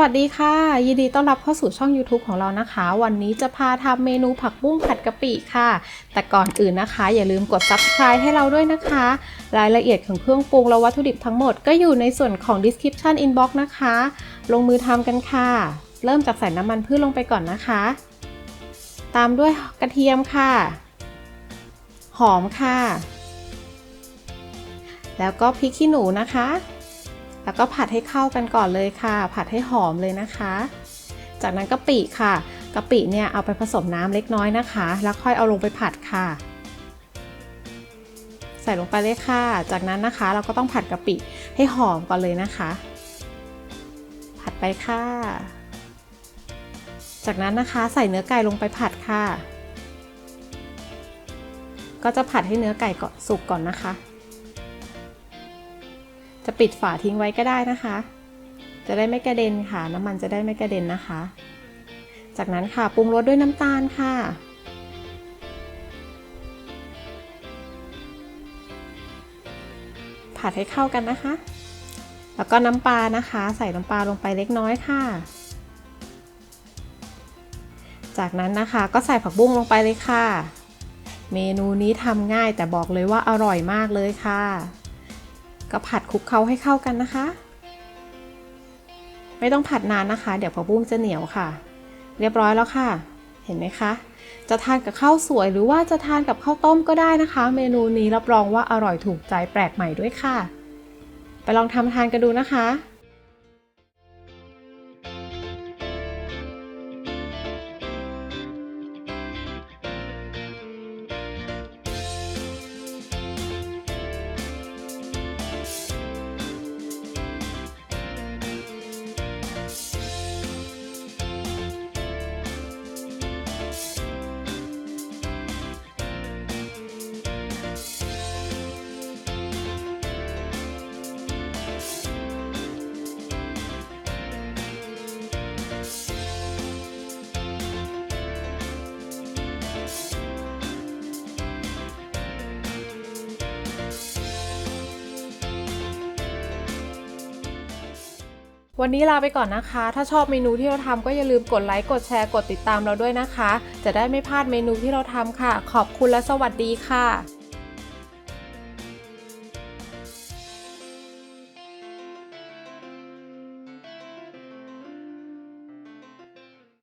วัสดีค่ะ ยินดีต้อนรับเข้าสู่ช่อง YouTube ของเรานะคะ วันนี้จะพาทำเมนูผักบุ้งผัดกะปิค่ะ แต่ก่อนอื่นนะคะ อย่าลืมกด subscribe ให้เราด้วยนะคะ รายละเอียดของเครื่องปรุงและวัตถุดิบทั้งหมดก็อยู่ในส่วนของ description inbox นะคะ ลงมือทำกันค่ะ เริ่มจากใส่น้ำมันพืชลงไปก่อนนะคะ ตามด้วยกระเทียมค่ะ หอมค่ะ แล้วก็พริกขี้หนูนะคะ แล้วก็ผัดให้เข้ากันก่อนเลยค่ะ ผัดให้หอมเลยนะคะ จากนั้นกะปิค่ะกะปิเนี่ยเอาไปผสมน้ำเล็กน้อยนะคะ แล้วค่อยเอาลงไปผัดค่ะ ใส่ลงไปเลยค่ะ จากนั้นนะคะเราก็ต้องผัดกะปิให้หอมก่อนเลยนะคะ ผัดไปค่ะ จากนั้นนะคะใส่เนื้อไก่ลงไปผัดค่ะ ก็จะผัดให้เนื้อไก่ก่อนสุกก่อนนะคะ จะปิดฝาทิ้งไว้ก็ได้นะคะ จะได้ไม่กระเด็นค่ะ น้ำมันจะได้ไม่กระเด็นนะคะ จากนั้นค่ะปรุงรสด้วยน้ำตาลค่ะ ผัดให้เข้ากันนะคะ แล้วก็น้ำปลานะคะ ใส่น้ำปลาลงไปเล็กน้อยค่ะ จากนั้นนะคะก็ใส่ผักบุ้งลงไปเลยค่ะ เมนูนี้ทำง่ายแต่บอกเลยว่าอร่อยมากเลยค่ะ ก็ผัดคลุกเคล้าให้เข้ากันนะคะ ไม่ต้องผัดนานนะคะ เดี๋ยวผักบุ้งจะเหนียวค่ะ เรียบร้อยแล้วค่ะ เห็นไหมคะ จะทานกับข้าวสวยหรือว่าจะทานกับข้าวต้มก็ได้นะคะ เมนูนี้รับรองว่าอร่อยถูกใจแปลกใหม่ด้วยค่ะ ไปลองทำทานกันดูนะคะ วันนี้ลาไปก่อนนะคะ ถ้าชอบเมนูที่เราทำก็อย่าลืมกดไลค์ กดแชร์ กดติดตามเราด้วยนะคะ จะได้ไม่พลาดเมนูที่เราทำค่ะ ขอบคุณและสวัสดีค่ะ